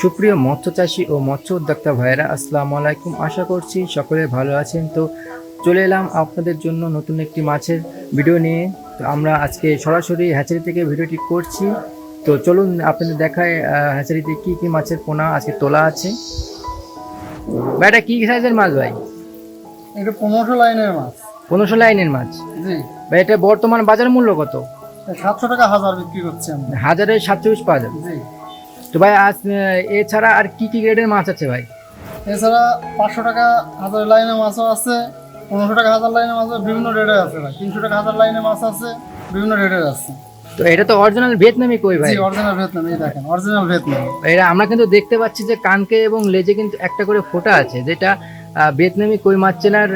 সুপ্রিয় মৎস্য চাষি ও মৎস্য উদ্যোক্তা ভাইয়েরা আসসালামু আলাইকুম। আশা করছি সকলে ভালো আছেন। তো চলে এলাম আপনাদের জন্য নতুন একটি মাছের ভিডিও নিয়ে। তো আমরা আজকে সরাসরি হ্যাচারি থেকে ভিডিওটি করছি। তো চলুন আপনাদের দেখায় হ্যাচারিতে কি কি মাছের পোনা আজকে তোলা আছে। ভাই এটা কি সাইজের মাছ ভাই? এটা পনেরোশো লাইনের মাছ। পনেরোশো লাইনের মাছ? জি। ভাই এটা বর্তমান বাজার মূল্য কত? সাতশো টাকা হাজার বিক্রি করছি হাজারে পিস পাওয়া যাবে। জি। তো ভাই আজ এছাড়া আর কি কি গ্রেডের মাছ আছে ভাই? এছাড়া পাঁচশো টাকা হাজার লাইনের মাছও আছে পনেরোশো টাকা হাজার লাইনের মাছ বিভিন্ন রেটের আছে ভাই। তিনশো টাকা হাজার লাইনের মাছ আছে বিভিন্ন রেটের আছে। তো এটা তো অরিজিনাল ভিয়েতনামি কই ভাই? জি অরিজিনাল ভিয়েতনাম দেখেন অরিজিনাল ভিয়েতনাম এরা আমরা কিন্তু দেখতে পাচ্ছি যে কানকে এবং লেজে কিন্তু একটা করে ফোঁটা আছে যেটা ভিয়েতনামি কই মাছ চেনার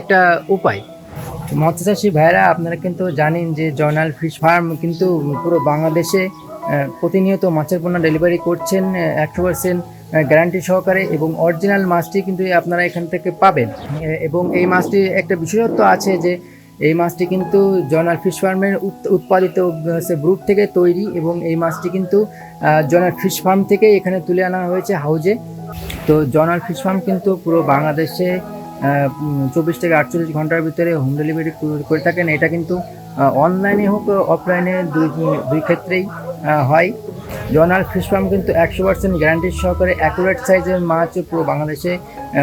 একটা উপায়। ভাইরা আপনারা কিন্তু জানেন যে জয়নাল ফিশ ফার্ম কিন্তু পুরো বাংলাদেশে প্রতিনিয়ত মাছের পোনা ডেলিভারি করছেন একশো পার্সেন্ট গ্যারান্টি সহকারে এবং অরিজিনাল মাছটি কিন্তু আপনারা এখান থেকে পাবেন। এবং এই মাছটি একটা বিশেষত্ব আছে যে এই মাছটি কিন্তু জয়নাল ফিশ ফার্মের উৎ- উৎপাদিত ব্রুট থেকে তৈরি এবং এই মাছটি কিন্তু জয়নাল ফিশ ফার্ম থেকে এখানে তুলে আনা হয়েছে হাউজে তো জয়নাল ফিশ ফার্ম কিন্তু পুরো বাংলাদেশে চব্বিশ থেকে আটচল্লিশ ঘণ্টার ভিতরে হোম ডেলিভারি করে থাকেন। এটা কিন্তু অনলাইনে হোক অফলাইনে দুই দুই ক্ষেত্রেই। হয়। জোনাল ফিশ ফার্ম কিন্তু একশো পার্সেন্ট গ্যারান্টির সহকারে অ্যাকুরেট সাইজের মাছ পুরো বাংলাদেশে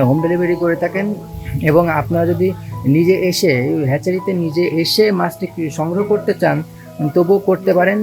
হোম ডেলিভারি করে থাকেন। এবং আপনারা যদি নিজে এসে হ্যাচারিতে নিজে এসে মাছটি সংগ্রহ করতে চান, তবুও করতে পারেন।